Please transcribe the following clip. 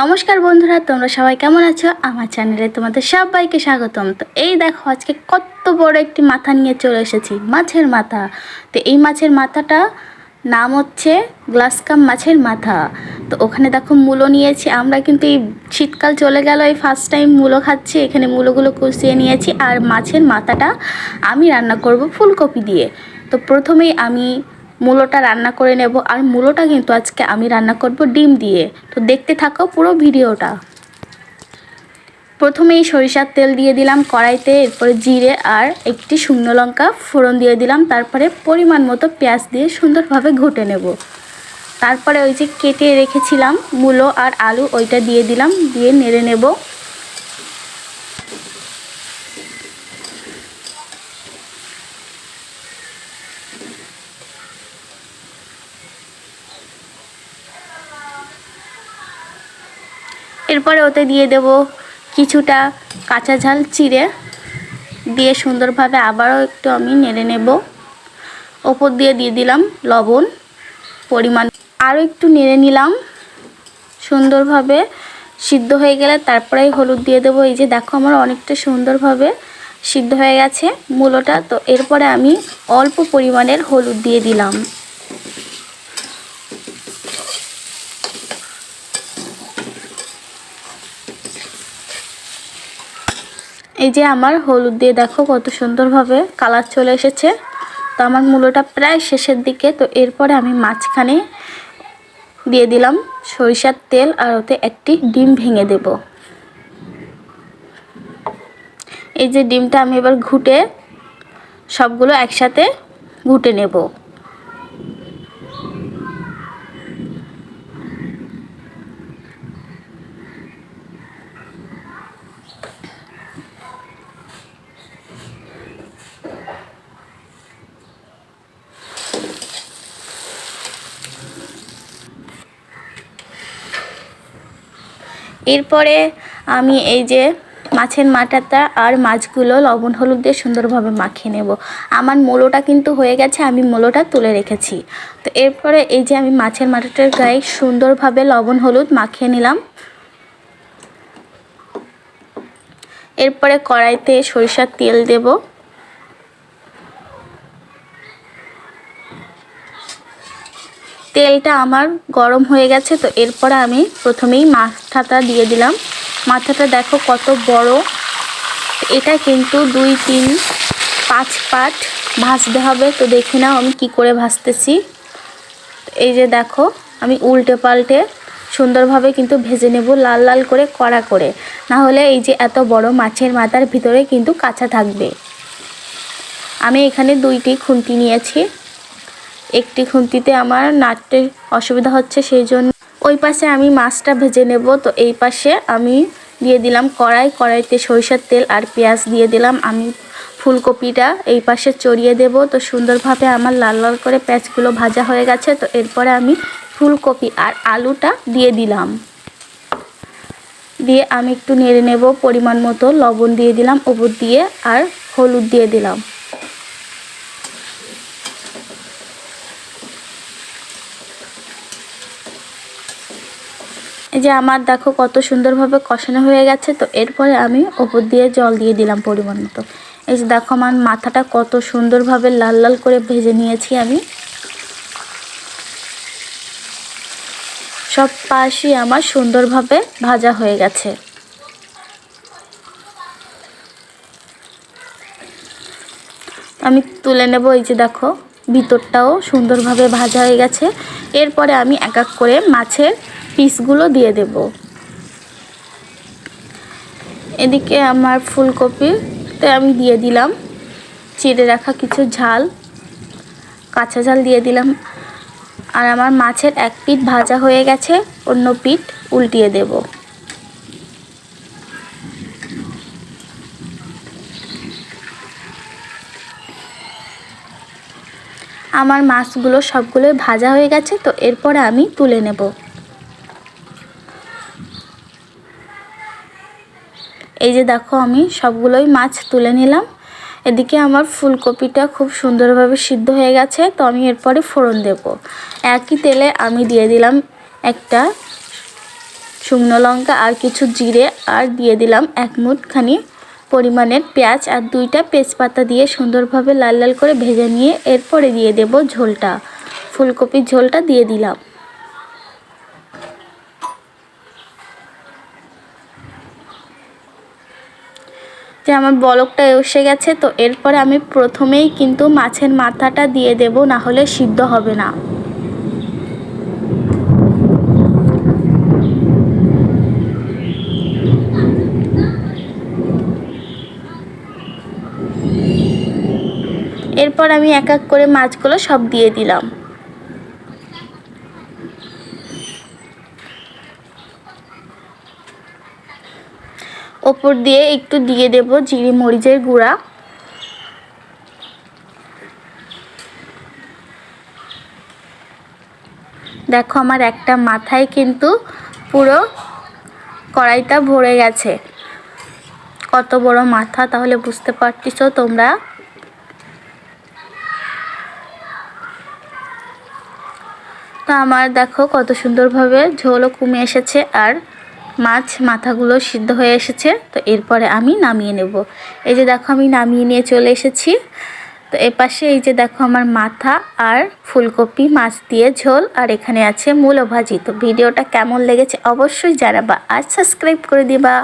নমস্কার বন্ধুরা, তোমরা সবাই কেমন আছো? আমার চ্যানেলে তোমাদের সবাইকে স্বাগতম। তো এই দেখো, আজকে কত বড় একটি মাথা নিয়ে চলে এসেছি, মাছের মাথা। তো এই মাছের মাথাটা নাম হচ্ছে গ্লাসকাম মাছের মাথা। তো ওখানে দেখো মূলো নিয়েছি, আমরা কিন্তু এই শীতকাল চলে গেল, এই ফার্স্ট টাইম মূলো খাচ্ছি। এখানে মূলোগুলো কষিয়ে নিয়েছি, আর মাছের মাথাটা আমি রান্না করব ফুলকপি দিয়ে। তো প্রথমেই আমি মূলোটা রান্না করে নেব। আর মূলোটা কিন্তু আজকে আমি রান্না করব ডিম দিয়ে। তো দেখতে থাকো পুরো ভিডিওটা। প্রথমেই সরিষার তেল দিয়ে দিলাম কড়াইতে, এরপরে জিরে আর একটি শুকনো লঙ্কা ফোড়ন দিয়ে দিলাম। তারপরে পরিমাণ মতো পেঁয়াজ দিয়ে সুন্দরভাবে ঘুটে নেব। তারপরে ওই যে কেটে রেখেছিলাম মূলো আর আলু, ওইটা দিয়ে দিলাম। দিয়ে নেড়ে নেব। এরপরে ওতে দিয়ে দেব কিছুটা কাঁচা ঝাল চিড়ে। দিয়ে সুন্দরভাবে আবারও একটু আমি নেড়ে নেব। ওপর দিয়ে দিয়ে দিলাম লবণ, পরিমাণ আরও একটু নেড়ে নিলাম। সুন্দরভাবে সিদ্ধ হয়ে গেলে তারপরেই হলুদ দিয়ে দেবো। এই যে দেখো আমার অনেকটা সুন্দরভাবে সিদ্ধ হয়ে গেছে মূলোটা। তো এরপরে আমি অল্প পরিমাণের হলুদ দিয়ে দিলাম। এই যে আমার হলুদ দিয়ে দেখো কত সুন্দরভাবে কালার চলে এসেছে। তো আমার মূলোটা প্রায় শেষের দিকে, তো এরপরে আমি মাঝখানে দিয়ে দিলাম সরিষার তেল আর ওতে একটি ডিম ভেঙে দেব। এই যে ডিমটা আমি এবার ঘুটে সবগুলো একসাথে ঘুটে নেব। এরপরে আমি এই যে মাছের মাথাটা আর মাছগুলো লবণ, হলুদ দিয়ে সুন্দরভাবে মাখিয়ে নেব। আমার মোলোটা কিন্তু হয়ে গেছে, আমি মোলোটা তুলে রেখেছি। তো এরপরে এই যে আমি মাছের মাথাটার গায়ে সুন্দরভাবে লবণ, হলুদ মাখিয়ে নিলাম। এরপরে কড়াইতে সরিষার তেল দেবো। তেলটা আমার গরম হয়ে গেছে, তো এরপরে আমি প্রথমেই মাথাটা দিয়ে দিলাম। মাথাটা দেখো কত বড়। এটা কিন্তু দুই, তিন, পাঁচ পাট ভাজতে হবে, তো দেখি নাও আমি কি করে ভাজতেছি। এই যে দেখো, আমি উল্টে পাল্টে সুন্দরভাবে কিন্তু ভেজে নেব লাল লাল করে, কড়া করে। না হলে এই যে এত বড় মাছের মাথার ভিতরে কিন্তু কাঁচা থাকবে। আমি এখানে দুইটি খুন্তি নিয়েছি। একটি খুন্তিতে আমার নাড়তে অসুবিধা হচ্ছে সেই জন্য ওই পাশে আমি মাছটা ভেজে নেব। তো এই পাশে আমি দিয়ে দিলাম কড়াই, কড়াইতে সরিষার তেল আর পেঁয়াজ দিয়ে দিলাম। আমি ফুলকপিটা এই পাশে চড়িয়ে দেব। তো সুন্দরভাবে আমার লাল লাল করে পেঁয়াজগুলো ভাজা হয়ে গেছে। তো এরপরে আমি ফুলকপি আর আলুটা দিয়ে দিলাম। দিয়ে আমি একটু নেড়ে নেব, পরিমাণ মতো লবণ দিয়ে দিলাম, ওপর দিয়ে আর হলুদ দিয়ে দিলাম। এই যে আমার দেখো কত সুন্দরভাবে কষানো হয়ে গেছে, তো এরপরে আমি ওপর দিয়ে জল দিয়ে দিলাম পরিমাণ মতো। এই যে দেখো আমার মাথাটা কত সুন্দরভাবে লাল লাল করে ভেজে নিয়েছি আমি। সব পাশই আমার সুন্দরভাবে ভাজা হয়ে গেছে। আমি তুলে নেব এই যে দেখো, ভিতরটাও সুন্দরভাবে ভাজা হয়ে গেছে। এরপরে আমি এক এক করে মাছের পিসগুলো দিয়ে দেব। এদিকে আমার ফুলকপিতে আমি দিয়ে দিলাম। চিড়ে রাখা কিছু ঝাল, কাঁচা ঝাল দিয়ে দিলাম। আর আমার মাছের এক পিঠ ভাজা হয়ে গেছে, অন্য পিঠ উল্টিয়ে দেব। আমার মাছগুলো সবগুলোই ভাজা হয়ে গেছে, তো এরপরে আমি তুলে নেব। এই যে দেখো আমি সবগুলোই মাছ তুলে নিলাম। এদিকে আমার ফুলকপিটা খুব সুন্দরভাবে সিদ্ধ হয়ে গেছে, তো আমি এরপরে ফোড়ন দেব। একই তেলে আমি দিয়ে দিলাম একটা শুকনো লঙ্কা আর কিছু জিরে আর দিয়ে দিলাম এক মুঠখানি পরিমাণের পেঁয়াজ আর দুইটা তেজপাতা দিয়ে সুন্দরভাবে লাল লাল করে ভেজে নিয়ে এরপরে দিয়ে দেব ঝোলটা। ফুলকপির ঝোলটা দিয়ে দিলাম। যে আমার বলকটা এসে গেছে, তো এরপরে আমি প্রথমেই কিন্তু মাছের মাথাটা দিয়ে দেব, না হলে সিদ্ধ হবে না। এরপর আমি এক এক করে মাছগুলো সব দিয়ে দিলাম। ওপর দিয়ে একটু দিয়ে দেব জিরে মরিচের গুঁড়া। দেখো আমার একটা মাথায় কিন্তু পুরো কড়াইটা ভরে গেছে। কত বড় মাথা তাহলে বুঝতে পারতেছো তোমরা। তো আমার দেখো কত সুন্দরভাবে ঝোলও কমে এসেছে আর মাছ মাথাগুলো সিদ্ধ হয়ে এসেছে, তো এরপরে আমি নামিয়ে নেব। এই যে দেখো আমি নামিয়ে নিয়ে চলে এসেছি। তো এপাশে এই যে দেখো আমার মাথা আর ফুলকপি, মাছ দিয়ে ঝোল, আর এখানে আছে মূলো ভাজি। তো ভিডিওটা কেমন লেগেছে অবশ্যই জানাবা, আর সাবস্ক্রাইব করে দিবা।